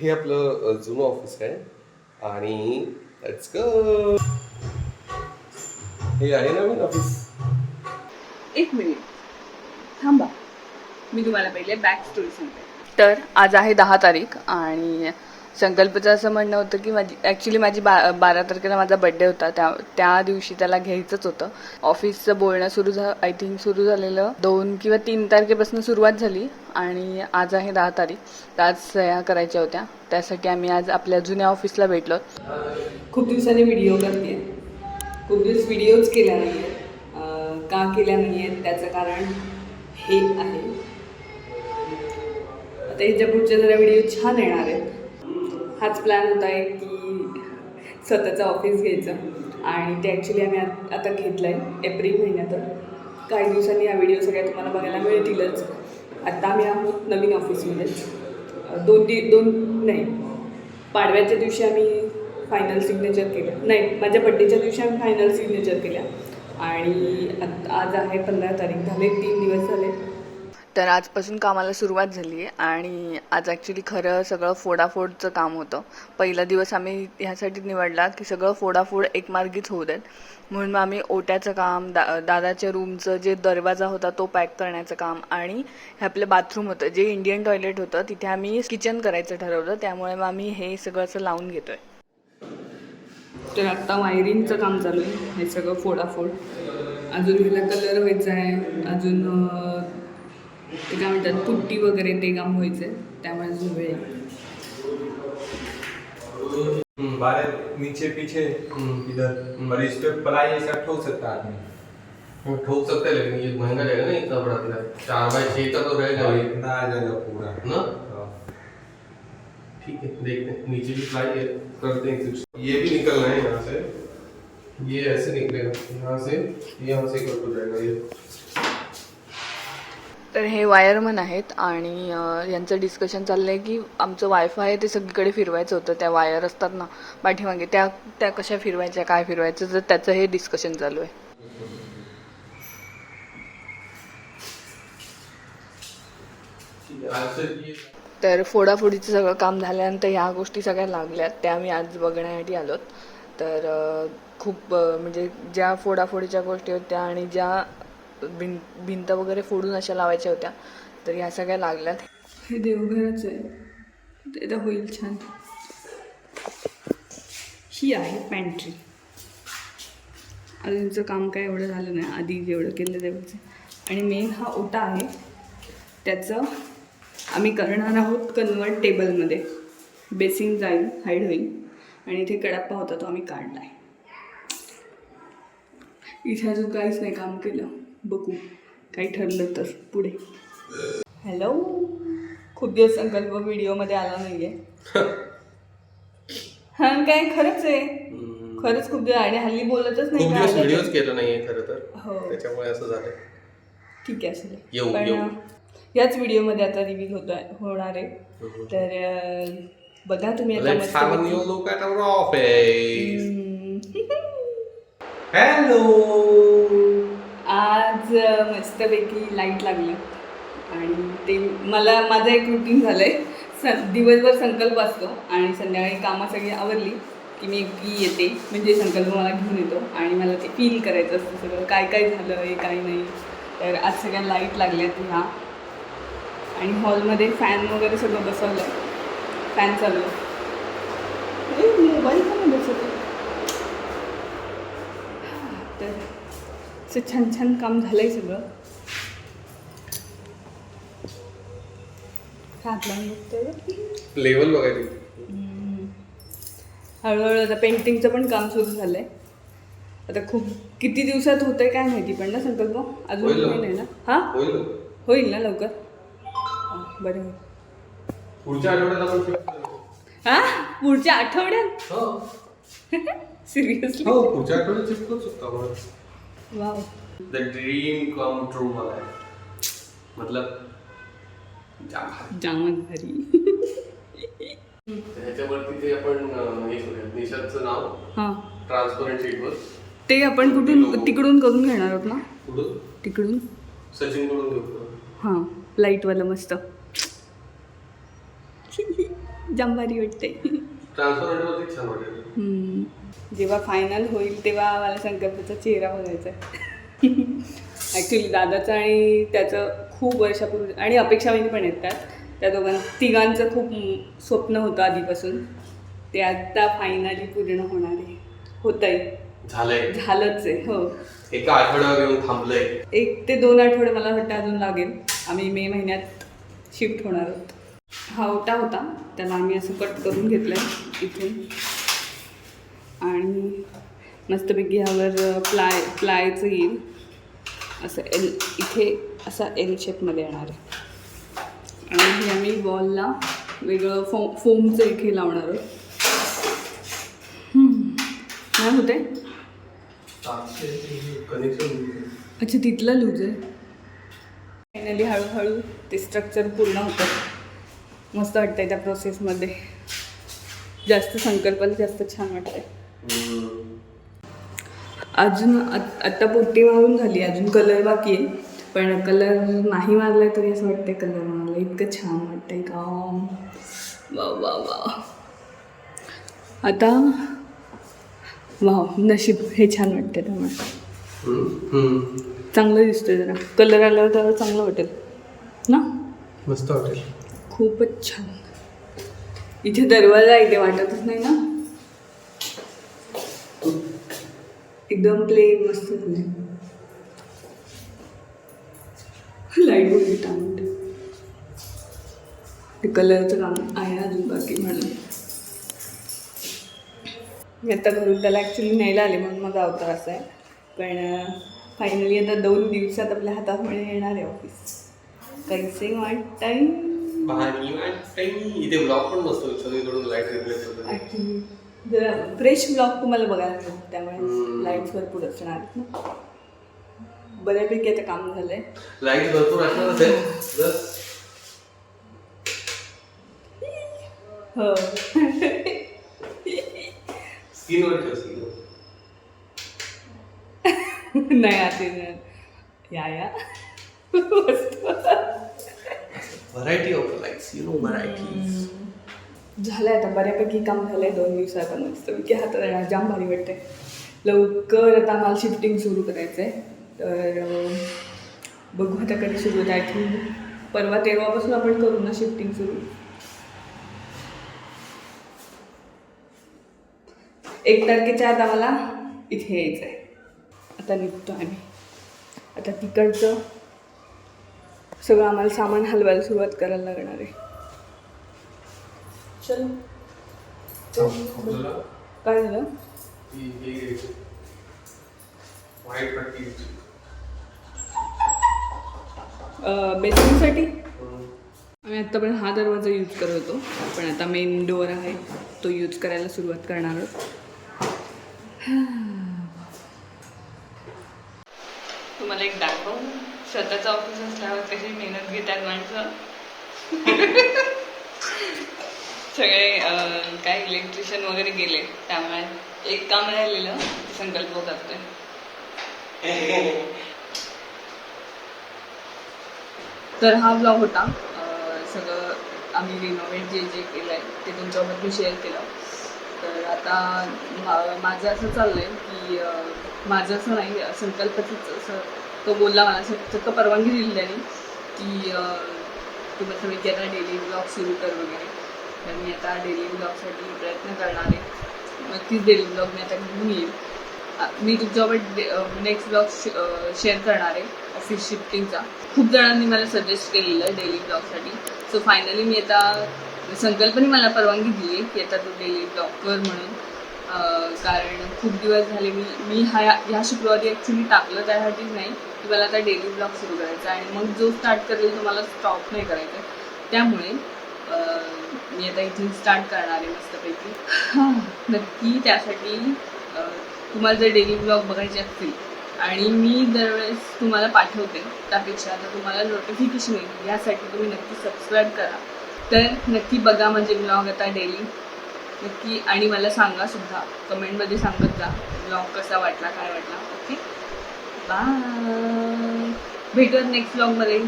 हे आपलं जुनं ऑफिस आहे आणि लेट्स गो हे आहे नवीन ऑफिस एक मिनिट थांबा. मी तुम्हाला पहिले बॅक स्टोरी सांगते. तर आज आहे दहा तारीख आणि संकल्पचं असं म्हणणं होतं की माझी ॲक्च्युली माझी बा बारा तारखेला माझा बड्डे होता. त्या त्या दिवशी त्याला घ्यायचंच होतं. ऑफिसचं बोलणं सुरू झा आय थिंक सुरू झालेलं दोन किंवा तीन तारखेपासून सुरुवात झाली आणि आज आहे दहा तारीख. आज सह्या करायच्या होत्या. त्यासाठी आम्ही आज आपल्या जुन्या ऑफिसला भेटलो. खूप दिवसांनी व्हिडिओ करते. खूप दिवस व्हिडिओज केल्या नाही आहेत का केल्या नाही आहेत त्याचं कारण हे आहे. आता ह्याच्या पुढच्या जरा व्हिडिओ छान येणार आहेत. हाच प्लॅन होता आहे की स्वतःचं ऑफिस घ्यायचं. आणि ते ॲक्च्युली आम्ही आता घेतलं आहे एप्रिल महिन्यात. काही दिवसांनी हा व्हिडिओ सगळ्या तुम्हाला बघायला मिळतीलच. आत्ता आम्ही आहोत नवीन ऑफिसमध्येच दोन दि दोन नाही. पाडव्याच्या दिवशी आम्ही फायनल सिग्नेचर केलं. नाही माझ्या बड्डेच्या दिवशी आम्ही फायनल सिग्नेचर केल्या. आणि आज आहे पंधरा तारीख. झाले तीन दिवस झाले. तर आजपासून कामाला सुरुवात झाली आहे आणि आज ॲक्च्युली खरं सगळं फोडाफोडचं काम होतं. पहिला दिवस आम्ही ह्यासाठी निवडला की सगळं फोडाफोड एकमार्गीच होऊ देत. म्हणून मग आम्ही ओट्याचं काम दा दादाच्या रूमचं जे दरवाजा होता तो पॅक करण्याचं काम आणि हे आपलं बाथरूम होतं. जे इंडियन टॉयलेट होतं तिथे आम्ही किचन करायचं ठरवलं. त्यामुळे मग आम्ही हे सगळं असं लावून घेतोय. तर आत्ता वायरिंगचं काम चालू आहे. हे सगळं फोडाफोड. अजून हिला कलर व्हायचा आहे. अजून ते काय म्हणतात पुट्टी वगैरे ते काम व्हायचं. त्यामुळे अजून वेळ बारह नीचे पीछे इधर. और इस पे पलाई ऐसा ठोक सकता है आदमी. ठोक सकते हैं लेकिन ये महँगा रहेगा ना इतना बड़ा तेरा चार बाई छः का तो रहेगा इतना आ जाएगा पूरा. ना? हाँ। ठीक है देखते हैं. नीचे भी ट्राई करते हैं कुछ. ये भी निकलना है यहाँ से. ये ऐसे निकलेगा. यहाँ से यहाँ से कट हो जाएगा ये. तर हे वायरमन आहेत आणि यांचं डिस्कशन चाललंय की आमचं वायफाय आहे ते सगळीकडे फिरवायचं होतं. त्या वायर असतात ना पाठीमागे. त्या त्या कशा फिरवायच्या काय फिरवायचं तर त्याचं हे डिस्कशन चालू आहे. तर फोडाफोडीचं सगळं काम झाल्यानंतर ह्या गोष्टी सगळ्या लागल्यात. त्या आम्ही आज बघण्यासाठी आलोत. तर खूप म्हणजे ज्या फोडाफोडीच्या गोष्टी होत्या आणि ज्या भिं भिंत वगैरे फोडून अशा लावायच्या होत्या. तर ह्या सगळ्या लागल्यात. हे देवघरच आहे. ते तर होईल छान. ही आहे पॅन्ट्री अजूनचं काम काय एवढं झालं नाही. आधी जेवढं केलं तेवढंच आणि मेन हा ओटा आहे. त्याचं आम्ही करणार आहोत कन्वर्ट टेबलमध्ये बेसिंग जाईल हाईड होईल. आणि इथे कडाप्पा होता तो आम्ही काढला आहे इथे अजून काहीच नाही काम केलं. बघू. काही ठरलं तर पुढे. हॅलो खूप दिवस संकल्प व्हिडिओमध्ये आला नाही आहे हां काय खरंच आहे. खरंच खूप दिवस आणि हल्ली बोलतच नाही खूप दिवस तर. केलं नाहीये खरं तर. हो. त्याच्यामुळे असं झालं ठीक आहे असेल येऊ, पण येऊ. अं, याच व्हिडिओमध्ये आता रिव्हील होत होणार आहे. तर अं, बघा तुम्ही आता Let's have a मस्त new look at our office. Hello आज मस्तपैकी लाइट लागली. आणि ते मला माझं एक रुटीन झालं आहे स दिवसभर संकल्प असतो. आणि संध्याकाळी कामं सगळी आवरली की मी एकटी येते. म्हणजे संकल्प मला घेऊन येतो. आणि मला ते फील करायचं असतं सगळं. काय काय झालं आहे काय नाही. तर आज सगळ्या लाइट लागल्यात ह्या. आणि हॉलमध्ये फॅन वगैरे सगळं बसवलं फॅन चालू आहे मोबाईल पण बसवतो तर असं छान छान काम झालंय सगळं. हात लावून बघतोय लेवल बघायची हळूहळू आता पेंटिंगचं पण काम सुरू झालंय. आता खूप किती दिवसात होतंय काय माहिती पण ना संकल्प? अजून नाही ना. हा? होईल ना? होईल ना लवकर? हा, बरं होईल. पुढच्या आठवड्यात. हा? पुढच्या आठवड्यात? हो. सिरियसली हो पुढच्या आठवड्यात wow. The dream come true मला मतलब जाम. जामच भारी ह्याच्यावरती ते आपण हे करूया नाव? हां. ट्रान्सपरंट शीटवर ते आपण कुठून तिकडून करून घेणार आहोत ना? कुठून? तिकडून. सचिनकडून घेऊ. हां लाईटवालं मस्त. जाम भारी वाटते ट्रान्सपरंटवरती छान वाटेल. हम्म. जेव्हा फायनल होईल तेव्हा मला संकल्पचा चेहरा बघायचा ॲक्च्युली दादाचं आणि त्याचं खूप वर्षापूर्वी आणि अपेक्षा वहिनी पण आहेत त्यात. त्या दोघां तिघांचं खूप स्वप्न होतं आधीपासून. ते आता फायनली पूर्ण होणार आहे. होत आहे झालंय. झालंच आहे हो. एका आठवड्यावर येऊन थांबलंय. एक ते दोन आठवडे मला वाटतं अजून लागेल. आम्ही मे महिन्यात शिफ्ट होणार आहोत. हा ओटा होता. त्याला आम्ही असं कट करून घेतलं आहे इथून आणि मस्तपैकी ह्यावर प्लाय प्लायचं येईल. असं एल इथे असा एल शेपमध्ये येणार आहे. आणि हे आम्ही वॉलला वेगळं फो फोमचं इथे लावणार आहोत. हम्म. काय होते कनेक्शन अच्छा तिथलं लूज आहे. फायनली हळूहळू ते स्ट्रक्चर पूर्ण होतं. मस्त वाटतंय त्या प्रोसेसमध्ये जास्त संकल्पना जास्त छान वाटतंय. अजून आत- आत्ता पोट्टी मारून झाली अजून कलर बाकी आहे. पण कलर नाही मारलाय तरी असं वाटतंय कलर मारला इतकं छान वाटतंय का? वा वा वा. आता वा नशीब हे छान वाटतंय त्यामुळे चांगलं दिसतंय जरा. कलर आल्यावर त्याला चांगलं वाटेल ना? मस्त वाटेल. खूपच छान. इथे दरवाजा इथे वाटतच नाही ना? एकदम प्लेन मस्त झालंय लाइट वगैरे टाकून ते कलरचं काम आहे अजून बाकी म्हणून. मी आता घरून त्याला ॲक्च्युली न्यायला आले म्हणून माझा अवतार असा आहे. पण फायनली आता दोन दिवसात आपल्या हातामध्ये येणार आहे ऑफिस कैसे वाटतंय. इथे ब्लॉक पण बसतो सगळीकडून लाइट रिफ्लेक्ट होतं. जरा फ्रेश ब्लॉग तुम्हाला बघायला हम्म. त्यामुळे लाईट्स भरपूर असणार आहेत ना बऱ्यापैकी आता काम झालंय. लाइट भरपूर आहे बस. हो. स्किनवर ठेव स्किनवर नाही आता. या या. Variety of lights you know झालं आहे आता बऱ्यापैकी काम झालं आहे दोन दिवसात. मस्त की हातात येणार जाम भारी वाटते लवकर आता आम्हाला शिफ्टिंग सुरू करायचं आहे तर बघू आता कधी सुरू होत आय थिंक परवा तेव्हापासून आपण करू ना शिफ्टिंग सुरू. एक तारखेच्या आता मला इथे यायचं आहे आता निघतो आम्ही. आता तिकडचं सगळं आम्हाला सामान हलवायला सुरुवात करायला लागणार आहे. चल. काय झालं? बेसिंगसाठी आम्ही आत्तापर्यंत हा दरवाजा यूज करत होतो. पण आता मेन डोअर आहे. तो यूज करायला सुरुवात करणार आहोत. तुम्हाला एक दाखव. स्वतःचं ऑफिस असल्यावर कशी मेहनत घेतात माणसं सगळे काय इलेक्ट्रिशियन वगैरे गेले. त्यामुळे एक काम राहिलेलं ते संकल्प करतोय. तर हा ब्लॉग होता. सगळं आम्ही रिनोव्हेट जे जे केलं आहे ते तुमच्यासोबत मी शेअर केलं. तर आता माझं असं चाललं आहे की माझं असं नाही संकल्पचंच असं तो बोलला मला असं चक्क परवानगी दिली त्याने की तुम्ही तू म्हटलं डेली ब्लॉग सुरू कर वगैरे. तर मी आता डेली ब्लॉगसाठी प्रयत्न करणार आहे. नक्कीच डेली ब्लॉग मी आता घेऊन येईल. मी तुमच्यासोबत नेक्स्ट ब्लॉग शेअर करणार आहे ऑफिस शिफ्टिंगचा खूप जणांनी मला सजेस्ट केलेलं आहे डेली ब्लॉगसाठी सो फायनली मी आता संकल्पने मला परवानगी दिली आहे की आता तू डेली ब्लॉग कर म्हणून कारण खूप दिवस झाले मी मी हा ह्या शुक्रवारी ॲक्च्युली टाकलं त्यासाठीच नाही की मला आता डेली ब्लॉग सुरू करायचा आहे. आणि मग जो स्टार्ट करेल तो मला स्टॉप नाही करायचा त्यामुळे मी आता इथून स्टार्ट करणार आहे मस्तपैकी. नक्की त्यासाठी तुम्हाला जर डेली ब्लॉग बघायचे असतील आणि मी दरवेळेस तुम्हाला पाठवते त्यापेक्षा आता तुम्हाला नोटिफिकेशन येईल. यासाठी तुम्ही नक्की सबस्क्राईब करा. तर नक्की बघा म्हणजे ब्लॉग आता डेली नक्की आणि मला सांगा सुद्धा. कमेंटमध्ये सांगत जा. ब्लॉग कसा वाटला काय वाटला. ओके बाय भेटूयात नेक्स्ट ब्लॉगमध्ये